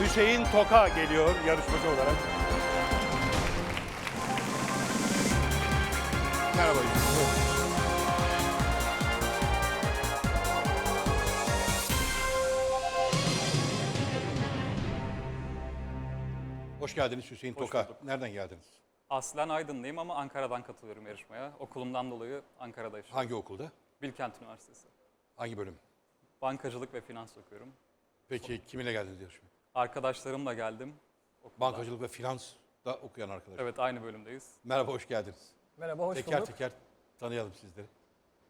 Hüseyin Toka geliyor yarışmacı olarak. Merhaba Hüseyin. Hoş geldiniz Hüseyin Hoş Toka. bulduk. Nereden geldiniz? Aslen Aydınlıyım ama Ankara'dan katılıyorum yarışmaya. Okulumdan dolayı Ankara'da yaşıyorum. Hangi okulda? Bilkent Üniversitesi. Hangi bölüm? Bankacılık ve finans okuyorum. Peki kiminle geldiniz yarışmaya? Arkadaşlarımla geldim. okuldan. Bankacılık ve finans da okuyan arkadaş. Evet aynı bölümdeyiz. Merhaba, hoş geldiniz. Merhaba, hoş teker bulduk. teker tanıyalım sizleri.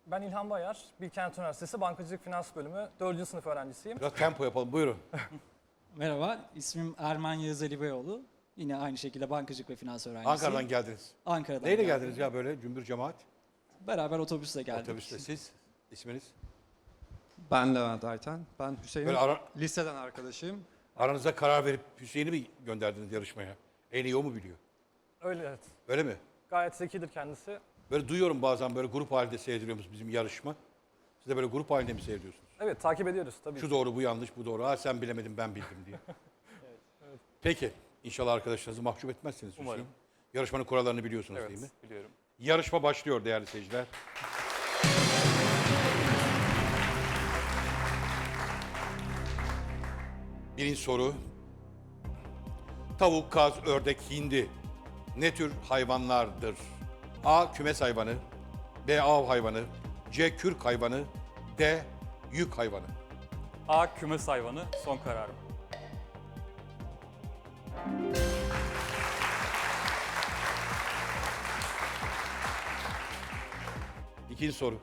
Ben İlhan Bayar, Bilkent Üniversitesi Bankacılık Finans Bölümü 4. sınıf öğrencisiyim. Biraz tempo yapalım, buyurun. Merhaba, ismim Erman Yağız Ali Beyoğlu. Yine aynı şekilde bankacılık ve finans öğrencisiyim. Ankara'dan geldiniz. Ankara'dan Neyle geldim. geldiniz ya böyle cümbür cemaat? Beraber otobüsle geldik. Otobüste siz, isminiz? Ben Levent Ayten. Ben Hüseyin'in Böyle ara- liseden arkadaşıyım. Aranıza karar verip Hüseyin'i mi gönderdiniz yarışmaya? En iyi o mu biliyor? Öyle evet. Öyle mi? Gayet zekidir kendisi. Böyle duyuyorum bazen böyle grup halinde seyrediyoruz bizim yarışma. Siz de böyle grup halinde mi seyrediyorsunuz? Evet, takip ediyoruz tabii. Şu doğru, bu yanlış, bu doğru. Ha sen bilemedin, ben bildim diye. Peki, inşallah arkadaşlarınızı mahcup etmezsiniz Hüseyin. Umarım. Yarışmanın kurallarını biliyorsunuz Evet değil mi? biliyorum. Yarışma başlıyor değerli seyirciler. Birinci soru. Tavuk, kaz, ördek, hindi ne tür hayvanlardır? A. Kümes hayvanı B. Av hayvanı C. Kürk hayvanı D. Yük hayvanı A kümes hayvanı son kararım. İkinci soru.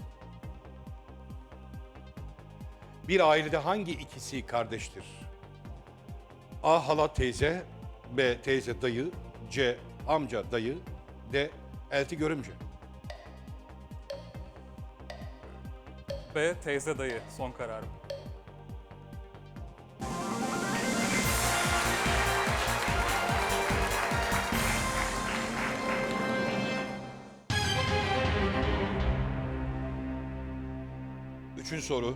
Bir ailede hangi ikisi kardeştir? A. Hala teyze B. Teyze dayı C. Amca dayı D. Elti görümce B teyze dayı son kararım. Üçüncü soru.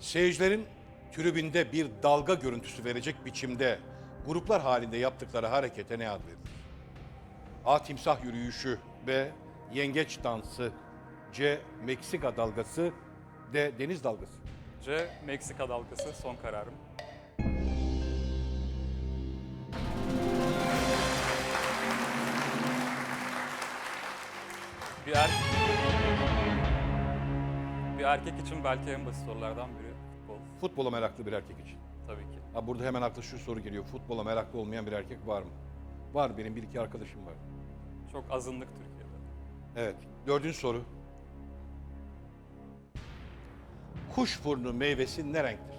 Seyircilerin tribünde bir dalga görüntüsü verecek biçimde gruplar halinde yaptıkları harekete ne ad verilir? A. Timsah yürüyüşü B. Yengeç dansı C. Meksika dalgası D. Deniz dalgası C Meksika dalgası son kararım. Bir er... Bir erkek için belki en basit sorulardan biri Futbola meraklı bir erkek için. tabii ki. Ha burada hemen aklı şu soru geliyor. Futbola meraklı olmayan bir erkek var mı? Var benim bir iki arkadaşım var. Çok azınlık Türkiye'de. Evet. Dördüncü soru. Kuşburnu meyvesi ne renktir?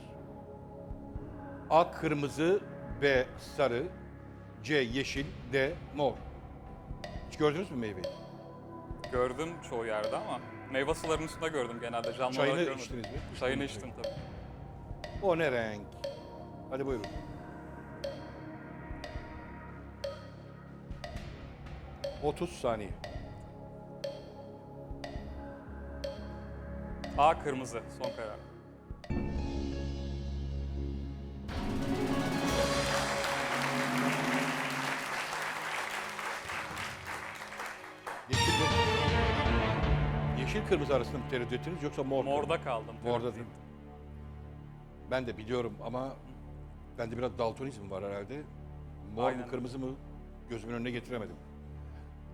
A. Kırmızı B. Sarı C. Yeşil D. Mor Hiç gördünüz mü meyveyi? Gördüm çoğu yerde ama meyve sularının üstünde gördüm genelde. Canlı Çayını olarak görmedim. içtiniz mi? Çayını çayı. içtim tabii. O ne renk? Hadi buyurun. Otuz saniye. A kırmızı son karar. Yeşil, kırmızı arasında mı tereddüt ettiniz yoksa mor? Morda kaldım. Morda değil. Ben de biliyorum ama bende biraz daltonizm var herhalde. Mor mu Aynen. kırmızı mı gözümün önüne getiremedim.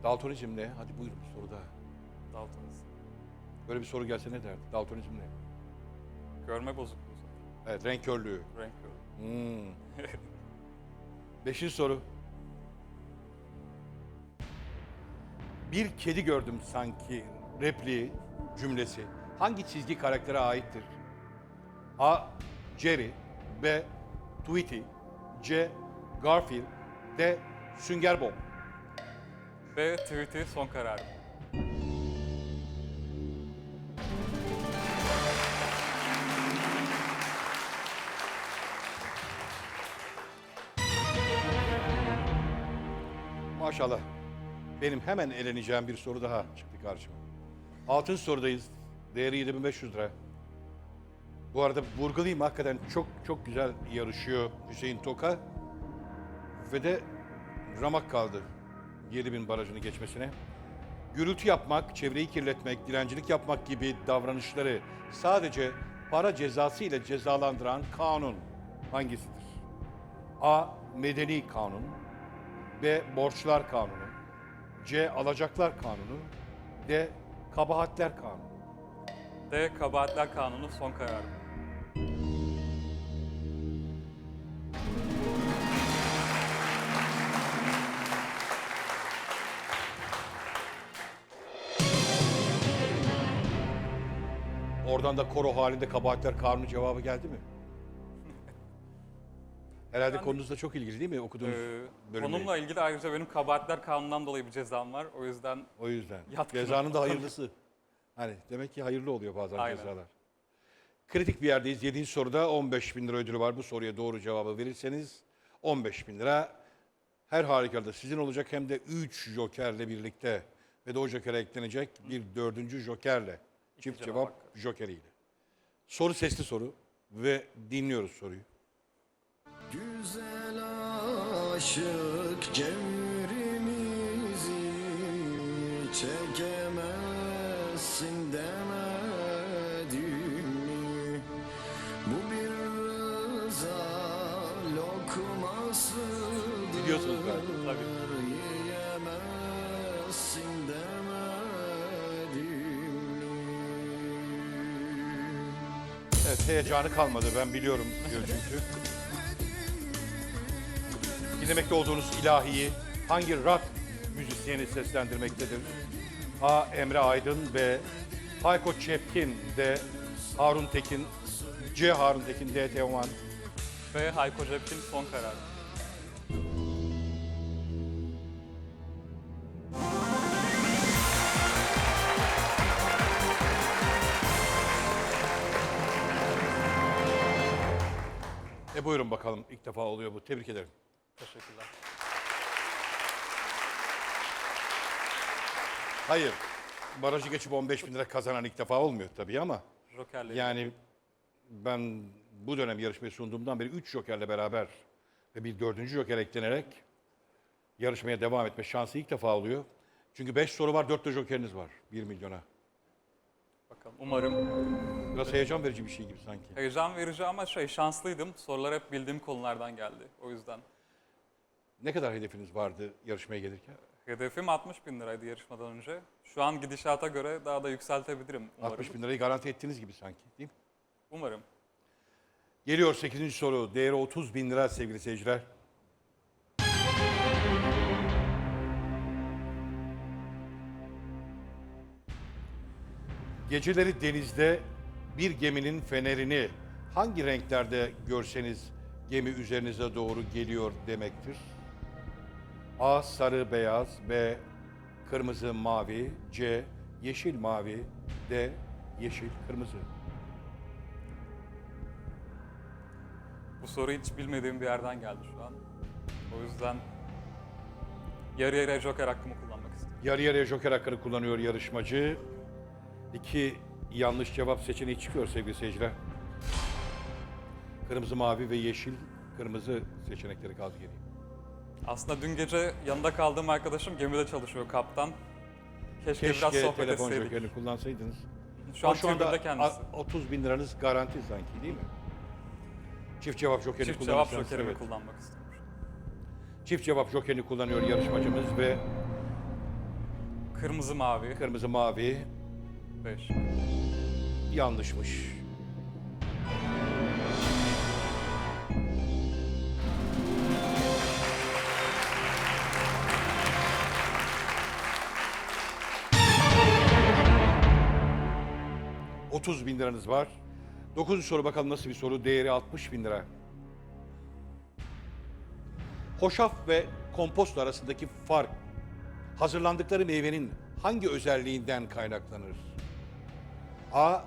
Daltonizm ne? Hadi buyurun bir soru daha. Daltonizm. Böyle bir soru gelse ne derdi? Daltonizm ne? Görme bozukluğu. Evet renk körlüğü. Renk körü. Hmm. Beşinci soru. Bir kedi gördüm sanki repliği, cümlesi. Hangi çizgi karaktere aittir? A. Jerry B. Tweety C. Garfield D. Sünger Bob B tweet'i son kararım. Maşallah. Benim hemen eleneceğim bir soru daha çıktı karşıma. Altın sorudayız. Değeri 7500 lira. Bu arada vurgulayayım hakikaten çok çok güzel yarışıyor Hüseyin Toka. Ve de ramak kaldı 7000 barajını geçmesine. Gürültü yapmak, çevreyi kirletmek, dilencilik yapmak gibi davranışları sadece para cezası ile cezalandıran kanun hangisidir? A. Medeni kanun B. Borçlar kanunu C. Alacaklar kanunu D. Kabahatler kanunu D. Kabahatler Kanunu son kararı. Oradan da koro halinde kabahatler kanunu cevabı geldi mi? Herhalde Ben- konunuzla çok ilgili değil mi okuduğunuz Ee, bölümle? konumla ilgili ayrıca benim Kabahatler Kanunundan dolayı bir cezam var. O yüzden O yüzden. Yatkınım. Cezanın da hayırlısı. Hani demek ki hayırlı oluyor bazen Aynen. cezalar. Kritik bir yerdeyiz. 7. soruda 15 bin lira ödülü var. Bu soruya doğru cevabı verirseniz 15 bin lira her halükarda sizin olacak hem de 3 jokerle birlikte ve de o jokere eklenecek bir dördüncü jokerle. Çift cevap cevap jokeriyle. Soru sesli soru ve dinliyoruz soruyu. Güzel aşık cemrimizi çekemezsin demedim mi? Bu bir rıza lokmasıdır. Biliyorsunuz galiba. tabii. Evet heyecanı kalmadı ben biliyorum diyor çünkü. Dinlemekte olduğunuz ilahiyi hangi rock müzisyeni seslendirmektedir? A. Emre Aydın B. Hayko Çepkin D. Harun Tekin C. Harun Tekin D. Teoman ve Hayko Cepkin son kararı. İlk defa oluyor bu. Tebrik ederim. Teşekkürler. Hayır. Barajı geçip 15 bin lira kazanan ilk defa olmuyor tabii ama Jokerle Yani ben bu dönem yarışmayı sunduğumdan beri 3 jokerle beraber ve bir dördüncü joker eklenerek yarışmaya devam etme şansı ilk defa oluyor. Çünkü 5 soru var, 4 de jokeriniz var 1 milyona. Bakalım. Umarım Biraz heyecan verici bir şey gibi sanki. heyecan verici ama şey şanslıydım. Sorular hep bildiğim konulardan geldi. O yüzden Ne kadar hedefiniz vardı yarışmaya gelirken? hedefim 60 bin liraydı yarışmadan önce. Şu an gidişata göre daha da yükseltebilirim umarım. 60 bin lirayı garanti ettiğiniz gibi sanki değil mi? Umarım. Geliyor 8. soru. Değeri 30 bin lira sevgili seyirciler. Geceleri denizde bir geminin fenerini hangi renklerde görseniz gemi üzerinize doğru geliyor demektir? A. Sarı beyaz B. Kırmızı mavi C. Yeşil mavi D. Yeşil kırmızı Bu soru hiç bilmediğim bir yerden geldi şu an. O yüzden yarı yarıya joker hakkımı kullanmak istiyorum. Yarı yarıya joker hakkını kullanıyor yarışmacı. İki yanlış cevap seçeneği çıkıyor sevgili seyirciler. Kırmızı, mavi ve yeşil, kırmızı seçenekleri kaldı geriye. Aslında dün gece yanında kaldığım arkadaşım gemide çalışıyor kaptan. Keşke, biraz Keşke sohbet telefon etseydik. jokerini kullansaydınız. Şu an Ama şu anda kendisi. a- 30 bin liranız garanti sanki değil mi? Çift cevap jokerini Çift cevap kullanırsanız, jokerimi evet. kullanmak istiyorum. Çift cevap jokerini kullanıyor yarışmacımız ve Kırmızı mavi kırmızı, mavi 5. yanlışmış. ...30 bin liranız var. Dokuzuncu soru bakalım nasıl bir soru. Değeri 60 bin lira. Hoşaf ve kompost arasındaki fark... ...hazırlandıkları meyvenin hangi özelliğinden kaynaklanır? A.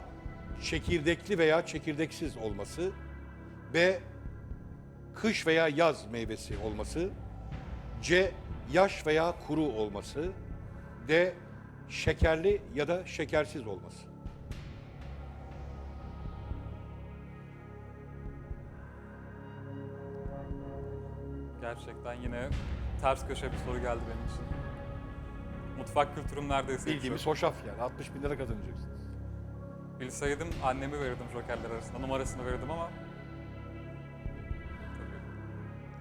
Çekirdekli veya çekirdeksiz olması. B. Kış veya yaz meyvesi olması. C. Yaş veya kuru olması. D. Şekerli ya da şekersiz olması. Gerçekten yine ters köşe bir soru geldi benim için. Mutfak kültürüm neredeyse. Bildiğimiz hoşaf yani. 60 bin lira kazanacaksınız. Bilseydim annemi verirdim jokerler arasında. Numarasını verirdim ama...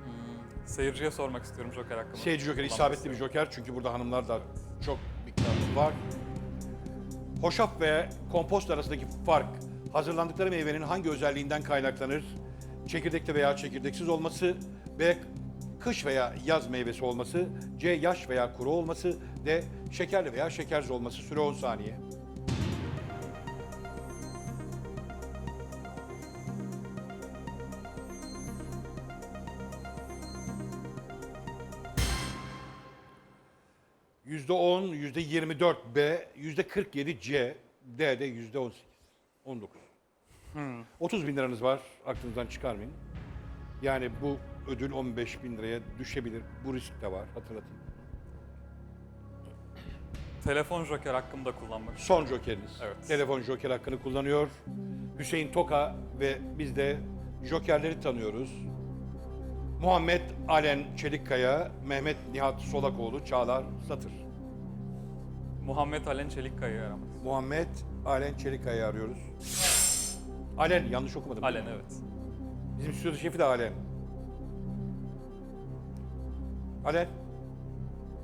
Hmm, seyirciye sormak istiyorum joker hakkında. Seyirci Kullanmak isabetli bir istiyorum. joker çünkü burada hanımlar da çok miktarda var. Hoşaf ve kompost arasındaki fark hazırlandıkları meyvenin hangi özelliğinden kaynaklanır? Çekirdekli veya çekirdeksiz olması, B. Kış veya yaz meyvesi olması, C. Yaş veya kuru olması, D. Şekerli veya şekersiz olması. Süre 10 saniye. 10, yüzde 24 B, yüzde 47 C, D de yüzde 18, 19. 30 bin liranız var, aklınızdan çıkarmayın. Yani bu ödül 15 bin liraya düşebilir. Bu risk de var, hatırlatayım. Telefon joker hakkımda kullanmak Son jokeriniz. Evet. Telefon joker hakkını kullanıyor. Hüseyin Toka ve biz de jokerleri tanıyoruz. Muhammed Alen Çelikkaya, Mehmet Nihat Solakoğlu, Çağlar Satır. Muhammed Alen Çelikkaya'yı aramak. Muhammed Alen Çelikkaya'yı arıyoruz. Alen, yanlış okumadım. Alen evet. Bizim stüdyo şefi de Alen. Alen.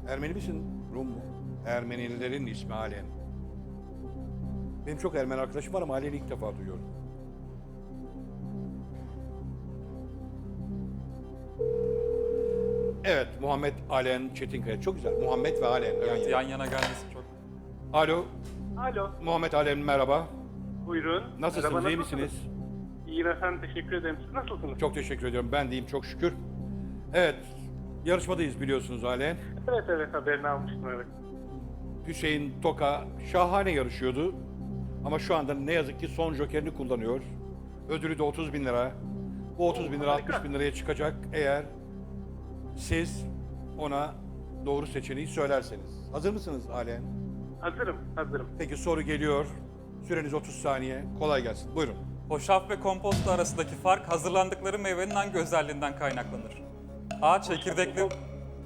Ermeni misin? Rum mu? Ermenilerin ismi Alen. Benim çok Ermeni arkadaşım var ama Alen'i ilk defa duyuyorum. Evet, Muhammed Alen Çetinkaya. Çok güzel. Muhammed ve Alen. yan Evet, yana. yan yana gelmesi çok... Alo, Alo, Muhammed Alen merhaba. buyurun. Nasılsınız, Merhaba, iyi misiniz? İyiyim efendim, teşekkür ederim. Siz nasılsınız? Çok teşekkür ediyorum. Ben deyim çok şükür. Evet, yarışmadayız biliyorsunuz Alen. Evet, evet, haberini almıştım, evet. Hüseyin Toka şahane yarışıyordu. Ama şu anda ne yazık ki son jokerini kullanıyor. Ödülü de 30 bin lira. Bu 30 bin lira 60 bin liraya çıkacak eğer siz ona doğru seçeneği söylerseniz. Hazır mısınız Alen? Hazırım, hazırım. Peki soru geliyor. Süreniz 30 saniye. Kolay gelsin. Buyurun. Hoşaf ve komposto arasındaki fark hazırlandıkları meyvenin hangi özelliğinden kaynaklanır? A. Çekirdekli...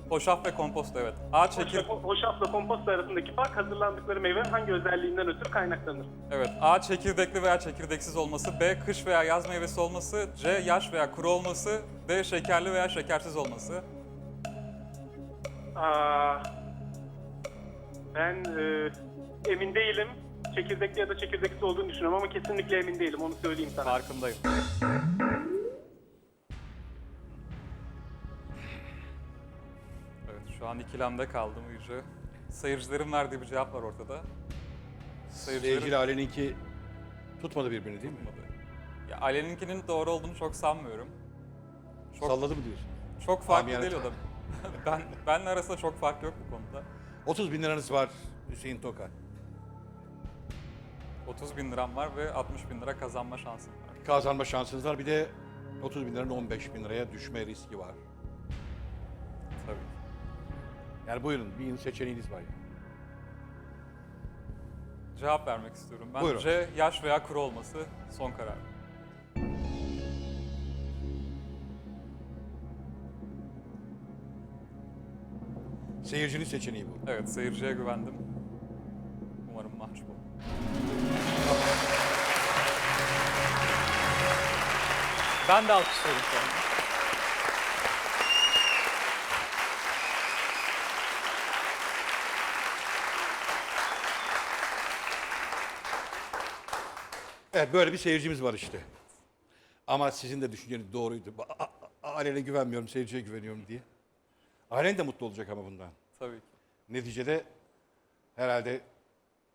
Hoşaf ve komposto evet. A. Çekir... Hoşaf- Hoşafla kompost arasındaki fark hazırlandıkları meyvenin hangi özelliğinden ötürü kaynaklanır? Evet. A. Çekirdekli veya çekirdeksiz olması. B. Kış veya yaz meyvesi olması. C. Yaş veya kuru olması. D. Şekerli veya şekersiz olması. Aa, ben e, emin değilim. Çekirdekli ya da çekirdeksiz olduğunu düşünüyorum ama kesinlikle emin değilim, onu söyleyeyim sana. Farkındayım. Evet şu an ikilemde kaldım iyice. Seyircilerin verdiği bir cevap var ortada. Seyircilerin Seyirciyle Alen'inki tutmadı birbirini değil mi? tutmadı. Ya Alen'inkinin doğru olduğunu çok sanmıyorum. Çok, Salladı mı diyorsun? çok farklı Amiyane değil o da. ben, benle arasında çok fark yok bu konuda. 30 bin liranız var Hüseyin Toka. 30 bin liram var ve 60 bin lira kazanma şansım var. kazanma şansınız var. Bir de 30 bin liranın 15 bin liraya düşme riski var. Tabii. Yani buyurun bir seçeneğiniz var. Cevap vermek istiyorum. Ben Buyurun. C yaş veya kuru olması son karar. Seyircinin seçeneği bu. Evet seyirciye güvendim. Umarım mahcup olmam. Ben de alkışlıyorum şu anda. Evet böyle bir seyircimiz var işte. Ama sizin de düşünceniz doğruydu. A- güvenmiyorum, seyirciye güveniyorum diye. Ailen de mutlu olacak ama bundan. Tabii ki. Neticede herhalde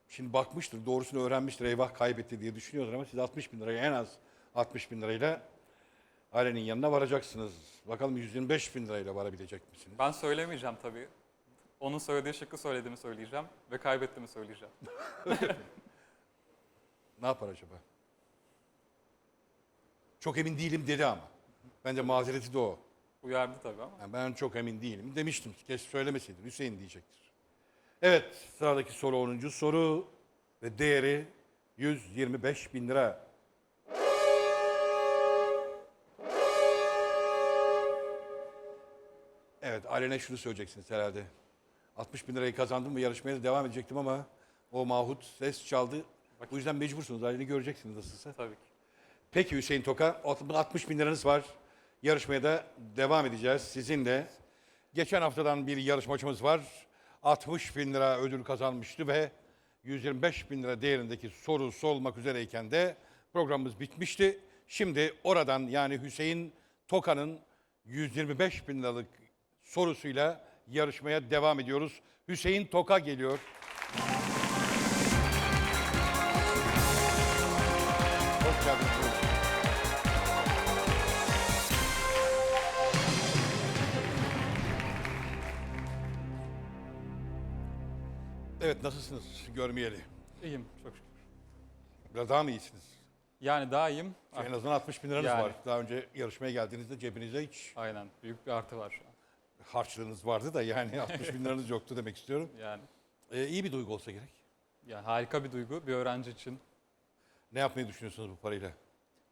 şimdi bakmıştır, doğrusunu öğrenmiştir, eyvah kaybetti diye düşünüyordur ama siz 60 bin liraya en az 60 bin lirayla ailenin yanına varacaksınız. Bakalım 125 bin lirayla varabilecek misiniz? Ben söylemeyeceğim tabii. Onun söylediği şıkkı söylediğimi söyleyeceğim ve kaybettiğimi söyleyeceğim. Ne yapar acaba? Çok emin değilim dedi ama. Bence mazereti de o. Uyardı tabii ama. Yani ben çok emin değilim demiştim. Keşke söylemeseydin. Hüseyin diyecektir. Evet sıradaki soru 10. soru ve değeri 125 bin lira. Evet, Alene şunu söyleyeceksiniz herhalde. 60 bin lirayı kazandım ve yarışmaya da devam edecektim ama o mahut ses çaldı. Bu yüzden mecbursunuz. Aileni göreceksiniz nasılsa. Tabii ki. Peki Hüseyin Toka, 60 bin liranız var. Yarışmaya da devam edeceğiz sizinle. Geçen haftadan bir yarışmacımız var. 60 bin lira ödül kazanmıştı ve 125 bin lira değerindeki soru sorulmak üzereyken de programımız bitmişti. Şimdi oradan yani Hüseyin Toka'nın 125 bin liralık sorusuyla yarışmaya devam ediyoruz. Hüseyin Toka geliyor. Evet nasılsınız görmeyeli? İyiyim çok şükür. Biraz daha mı iyisiniz? Yani daha iyiyim. En azından 60 bin liranız Yani. var. Daha önce yarışmaya geldiğinizde cebinize hiç Aynen. Büyük bir artı var şu an. harçlığınız vardı da yani 60 bin liranız yoktu demek istiyorum. Yani, Ee, iyi bir duygu olsa gerek. yani harika bir duygu bir öğrenci için. Ne yapmayı düşünüyorsunuz bu parayla?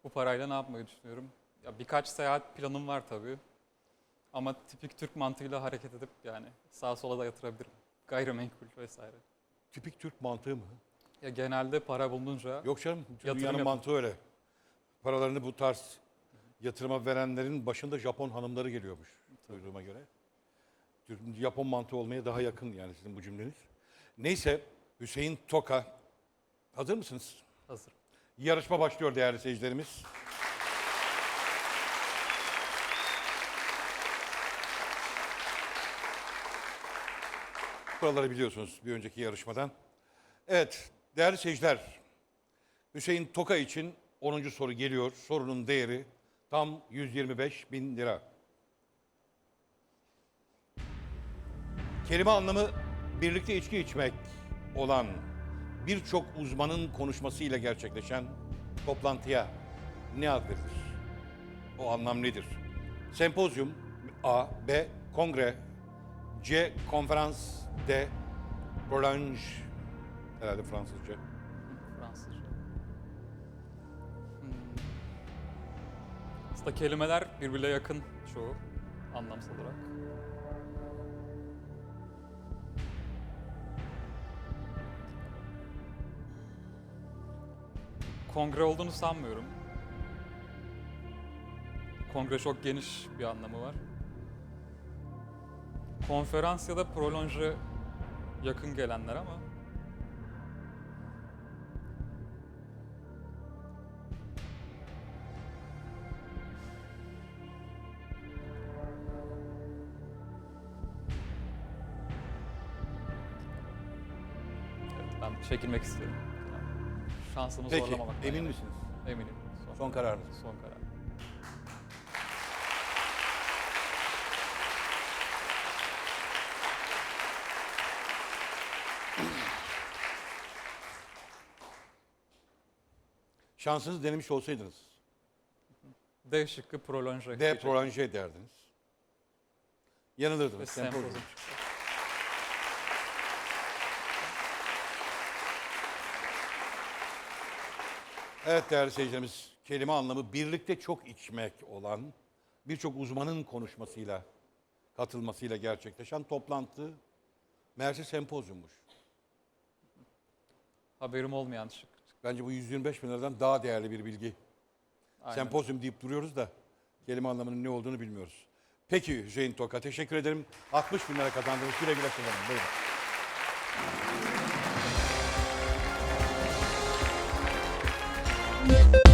Bu parayla ne yapmayı düşünüyorum? Ya birkaç seyahat planım var tabii. Ama tipik Türk mantığıyla hareket edip yani sağa sola da yatırabilirim. Gayrimenkul vesaire. Tipik Türk mantığı mı? Ya genelde para bulununca Yok canım. Yatırım Dünyanın yapın. mantığı öyle. Paralarını bu tarz yatırıma verenlerin başında Japon hanımları geliyormuş duyduğuma göre. Japon mantığı olmaya daha yakın yani sizin bu cümleniz. Neyse Hüseyin Toka. Hazır mısınız? hazır. Yarışma başlıyor değerli seyircilerimiz. Kuralları biliyorsunuz bir önceki yarışmadan. Evet değerli seyirciler. Hüseyin Toka için 10. soru geliyor. Sorunun değeri tam 125 bin lira. Kelime anlamı birlikte içki içmek olan birçok uzmanın konuşmasıyla gerçekleşen toplantıya ne ad verilir? O anlam nedir? Sempozyum A, B, kongre, C, konferans, D, prolonge, herhalde Fransızca. Fransızca. Hmm. Aslında kelimeler birbirine yakın çoğu anlamsal olarak. Kongre olduğunu sanmıyorum. Kongre çok geniş bir anlamı var. Konferans ya da prolonje yakın gelenler ama ben çekilmek istiyorum. Şansımı Peki zorlamamak. emin misiniz? Eminim. Son, Son kararınız. son karar. Şansınız denemiş olsaydınız. D şıkkı prolonje. D prolonje derdiniz. Ve Yanılırdınız. çıktı. Evet değerli seyircilerimiz, kelime anlamı birlikte çok içmek olan birçok uzmanın konuşmasıyla, katılmasıyla gerçekleşen toplantı meğerse sempozyummuş. Haberim olmayan şık. Bence bu 125 bin liradan daha değerli bir bilgi. Aynen. Sempozyum deyip duruyoruz da kelime anlamının ne olduğunu bilmiyoruz. Peki Hüseyin Toka teşekkür ederim. 60 bin lira kazandınız. Güle güle kullanın. Buyurun.